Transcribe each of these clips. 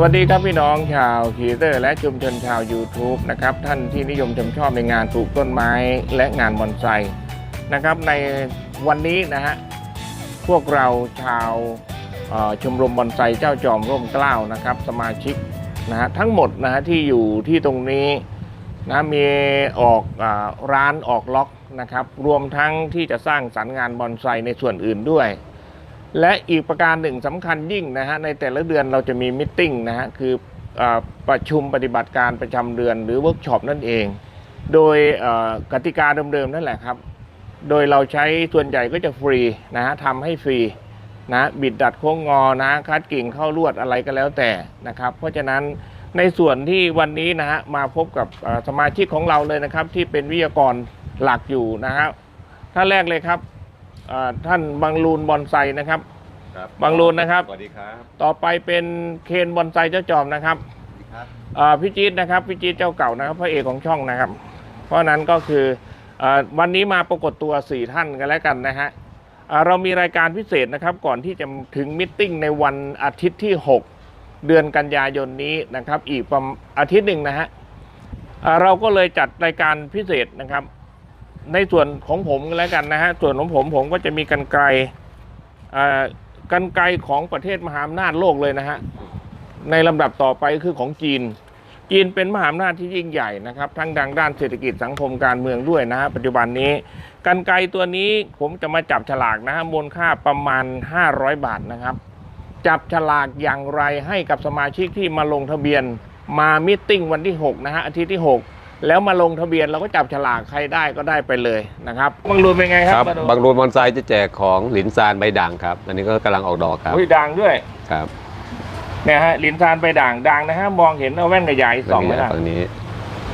วัสดีครับพี่น้องชาวคีเตอร์และชุมชนชาว YouTube นะครับท่านที่นิยมชมชอบในงานปลูกต้นไม้และงานบอนไซนะครับในวันนี้นะฮะพวกเราชาวชมรมบอนไซเจ้าจอมร่มเกล้านะครับสมาชิกนะฮะทั้งหมดนะฮะที่อยู่ที่ตรงนี้นะมีออกอร้านออกล็อกนะครับรวมทั้งที่จะสร้างสรรค์งานบอนไซในส่วนอื่นด้วย และอีกประการหนึ่งสำคัญยิ่งนะฮะในแต่ละเดือนเราจะมีมิทติ้งนะฮะคืออประชุมปฏิบัติการประจำเดือนหรือเวิร์กช็อปนั่นเอง โดยกติกาเดิมๆนั่นแหละครับ โดยเราใช้ส่วนใหญ่ก็จะฟรีนะฮะทำให้ฟรีนะบิดดัดโค้งงอนะคัดกิ่งเข้าลวดอะไรก็แล้วแต่นะครับ เพราะฉะนั้นในส่วนที่วันนี้นะฮะมาพบกับสมาชิกของเราเลยนะครับ ที่เป็นวิทยากรหลักอยู่นะฮะท่านแรกเลยครับท่านบังลูนบอนไซนะครับ ครับบางรูนนะครับ สวัสดีครับต่อไปเป็นเคนบอนไซเจ้าจอมนะครับครับอ่าพี่จี๊ดนะครับพี่จี๊ดเจ้าเก่านะครับ พระเอกของช่องนะครับ เพราะฉะนั้นก็คืออาวันนี้มาปรากฏตัว4ท่านกันแล้วกันนะฮะอ่าเรามีรายการพิเศษนะครับ ก่อนที่จะถึงมิทติ้งในวันอาทิตย์ที่ 6 เดือนกันยายนนี้นะครับ อีกประมาณอาทิตย์หนึ่งนะฮะอ่าเราก็เลยจัดรายการพิเศษนะครับ ในส่วนของผมกันแล้วกันนะฮะส่วนของผมผมก็จะมีกันไกลอ่า กันไกลของประเทศมหาอำนาจโลกเลยนะฮะในลำดับต่อไปคือของจีน จีนเป็นมหาอำนาจที่ยิ่งใหญ่นะครับ ทั้งทางด้านเศรษฐกิจสังคมการเมืองด้วยนะฮะปัจจุบันนี้ กันไกรตัวนี้ผมจะมาจับฉลากนะฮะมูลค่าประมาณ 500 บาทนะครับ จับฉลากอย่างไรให้กับสมาชิกที่มาลงทะเบียนมามิทติ้งวันที่ 6 นะฮะอาทิตย์ที่ 6 แล้วมาลงทะเบียนเราก็จับฉลากใครได้ก็ได้ไปเลยนะครับบังรูนเป็นไงคครัรับบบางรูนบอนไซจะแจกของหลินซานใบด่างครับ อันนี้ก็กำลังออกดอกครับอุ้ยด่างด้วยครับเนี่ยฮะลินซานไปด่างด่างนะฮะมองเห็นเอาแว่นขยายสองไม่ได้ฝั่งนี้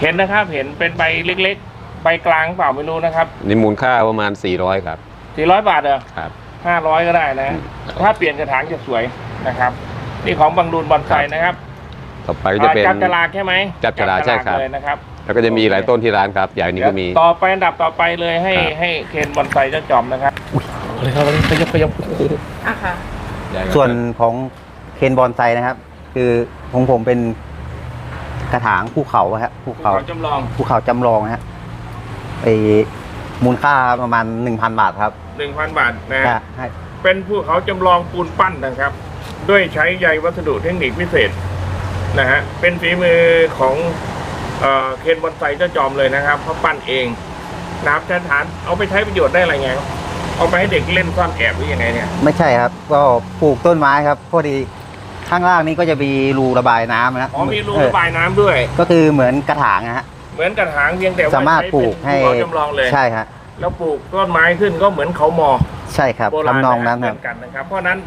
เห็นนะครับเห็นเป็นใบเล็กๆใบกลางเปล่าไม่รู้นะครับนี่มูลค่าประมาณ 400 ครับ 400 บาทเหรอครับ500 ก็ได้นะฮะอืมถ้าเปลี่ยนกระถางจะสวยนะครับ นี่ของบังรูนบอนไซนะครับต่อไปก็จะเป็นอ่าจับฉลากใช่ไหมจับฉลากใช่ครับเลยนะครับ แล้วก็จะมีหลายต้นที่ร้านครับ อย่างนี้ก็มีเดี๋ยวต่อไปอันดับต่อไปเลยให้ครับ ให้เคนบอนไซเจ้าจอมนะครับเลยครับขยับขยับอะค่ะ ส่วนของเคนบอนไซนะครับ คือของผมเป็นกระถางภูเขาอะฮะภูเขาจำลองภูเขาจำลองนะฮะไอมูลค่าประมาณ1,000บาทครับ1,000บาทนะ ก็ฮะให้ เป็นภูเขาจำลองปูนปั้นนะครับ ด้วยใช้ใยวัสดุเทคนิคพิเศษนะฮะเป็นฝีมือของ เอ่อเคนบอนไซเจ้าจอมเลยนะครับเขาปั้นเองนะครับท่านฐานเอาไปใช้ประโยชน์ได้อะไรไงครับเอาไปให้เด็กเล่นซ่อนแอบหรือยังไงเนี่ยไม่ใช่ครับ ก็ปลูกต้นไม้ครับพอดีข้างล่างนี้ก็จะมีรูระบายน้ำนะอ๋อมีรูเออระบายน้ำด้วย ก็คือเหมือนกระถางนะฮะเหมือนกระถางเพียงแต่ว่าสามารถใช้ปลูกเป็นให้ภูเขาจำลองเลยใช่ฮะแล้วปลูกต้นไม้ขึ้นก็เหมือนเขามอ ใช่ครับโบราณทำนองนั้นเหคมืรับอนกันนะครับ เพราะฉะนั้น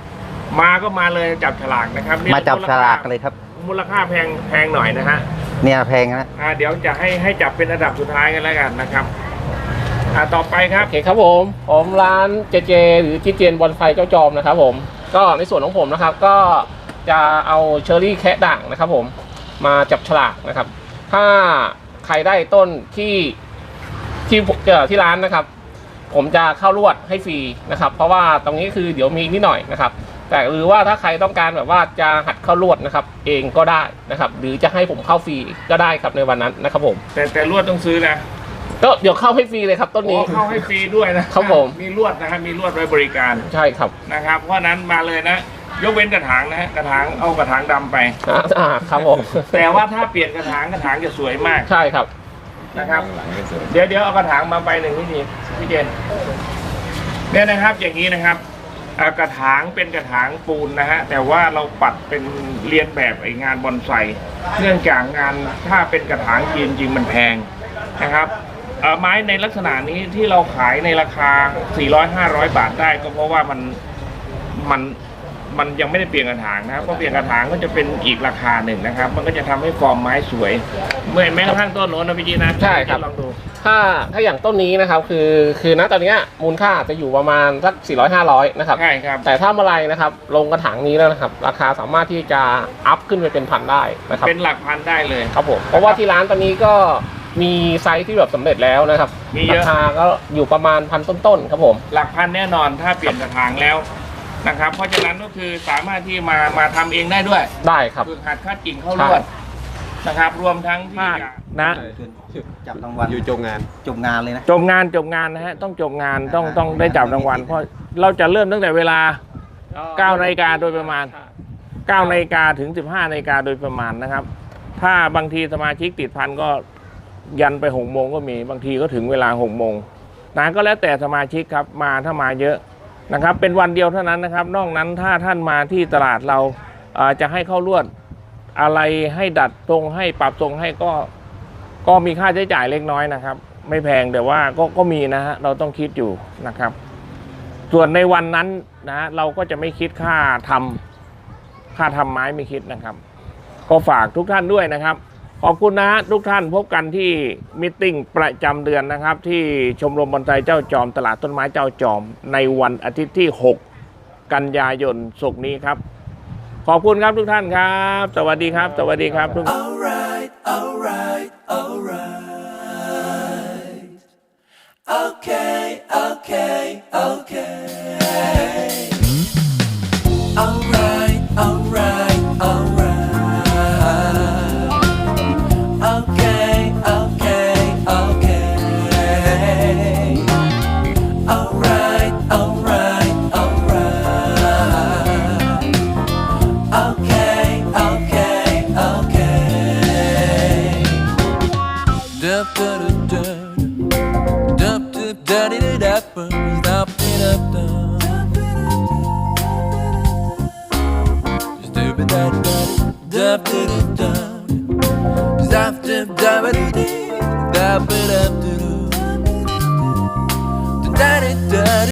มาก็มาเลยจับฉลากนะครับนี่มาจับมูฉค่ลากเลยครับ มูลค่าแพงแพงหน่อยนะฮะ เนี่ยแพงนะอ่าเดี๋ยวจะให้ให้จับเป็นอันดับสุดท้ายกันแล้วกันนะครับอ่าต่อไปครับโอเคครับผมผมร้านเจเจ หรือจีเจนบอนไฟเจ้าจอมนะครับผมก็ในส่วนของผมนะครับก็จะเอาเชอร์รี่แคะด่างนะครับผมมาจับฉลากนะครับ ถ้าใครได้ต้นที่ที่เอ่อที่ร้านนะครับ ผมจะเข้าลวดให้ฟรีนะครับ เพราะว่าตรงนี้คือเดี๋ยวมีนิดหน่อยนะครับ แต่หรือว่าถ้าใครต้องการแบบว่าจะหัดเข้าลวดนะครับ เองก็ได้นะครับ หรือจะให้ผมเข้าฟรีก็ได้ครับในวันนั้นนะครับผม แต่แต่ลวดต้องซื้อนะก็เดี๋ยวเข้าให้ฟรีเลยครับต้นนี้ โอ้เข้าให้ฟรีด้วยนะครับผม มีลวดนะครับมีลวดไว้บริการใช่ครับนะครับ เพราะฉะนั้นมาเลยนะ ยกเว้นกระถางนะฮะกระถางเอากระถางดำไป อ่าอ่าครับผมแต่ว่าถ้าเปลี่ยนกระถางกระถางจะสวยมากใช่ครับ นะครับ หลังก็สวย เดี๋ยวเดี๋ยวเอากระถางมาใบหนึ่งพี่ดีพี่เจนเนี่ยนะครับอย่างนี้นะครับอ่า กระถางเป็นกระถางปูนนะฮะแต่ว่าเราปัดเป็นเรียนแบบไองานบอนไซเนื่องจากงานถ้าเป็นกระถางจีนจริงมันแพงนะครับไม้ในลักษณะนี้ที่เราขายในราคา 400-500 บาทได้ก็เพราะว่ามันมัน มันยังไม่ได้เปลี่ยนกระถางนะครับเพราะเปลี่ยนกระถางก็จะเป็นอีกราคาหนึ่งนะครับ มันก็จะทำให้ฟอร์มไม้สวยเมื่อแม้กระทั่งต้นโน้นนะพี่จีนะใช่ครับ ลองดูถ้าถ้าอย่างต้นนี้นะครับคือคือณตอนเนี้ยมูลค่าจะอยู่ประมาณสัก400 500นะครับ ใช่ครับ แต่ถ้าเมื่อไหรนะครับลงกระถางนี้แล้วนะครับ ราคาสามารถที่จะอัพขึ้นไปเป็นพันได้นะครับเป็นหลักพันได้เลย ครับผมเพราะว่าที่ร้านตอนนี้ก็มีไซส์ที่แบบสำเร็จแล้วนะครับมีเยอะราคาก็อยู่ประมาณพันต้นๆครับผม หลักพันแน่นอนถ้าเปลี่ยนกระถางแล้ว นะครับ เพราะฉะนั้นก็คือสามารถที่มามาทำเองได้ด้วยได้ครับ ฝึกหัดคัดกิ่งเข้าลวดนะครับ รวมทั้งที่จะ นะจับรางวัลอยู่จงงาน จบงานเลยนะ จบงานจบงานนะฮะต้องจบงานต้องต้องได้จับรางวัลเพราะเราจะเริ่มตั้งแต่เวลา 9นาฬิกาโดยประมาณ 9นาฬิกาถึง 15นาฬิกาโดยประมาณนะครับ ถ้าบางทีสมาชิกติดพันก็ยันไปหกโมงก็มี บางทีก็ถึงเวลาหกโมงนะก็แล้วแต่สมาชิกครับมาถ้ามาเยอะ นะครับ เป็นวันเดียวเท่านั้นนะครับ นอกนั้นถ้าท่านมาที่ตลาดเราจะให้เข้าลวดอะไรให้ดัดตรงให้ปรับตรงให้ก็ก็มีค่าใช้จ่ายเล็กน้อยนะครับ ไม่แพงแต่ว่าก็ก็มีนะฮะเราต้องคิดอยู่นะครับ ส่วนในวันนั้นนะเราก็จะไม่คิดค่าทำค่าทำไม้ไม่คิดนะครับ ก็ฝากทุกท่านด้วยนะครับ ขอบคุณนะทุกท่านพบกันที่มิทติ้งประจำเดือนนะครับที่ชมรมบอนไซเจ้าจอมตลาดต้นไม้เจ้าจอมในวันอาทิตย์ที่ 6 กันยายนศกร์นี้ครับขอบคุณครับทุกท่านครับ สวัสดีครับ สวัสดีครับทุก Alright, alright, alright. Okay, okay, okay.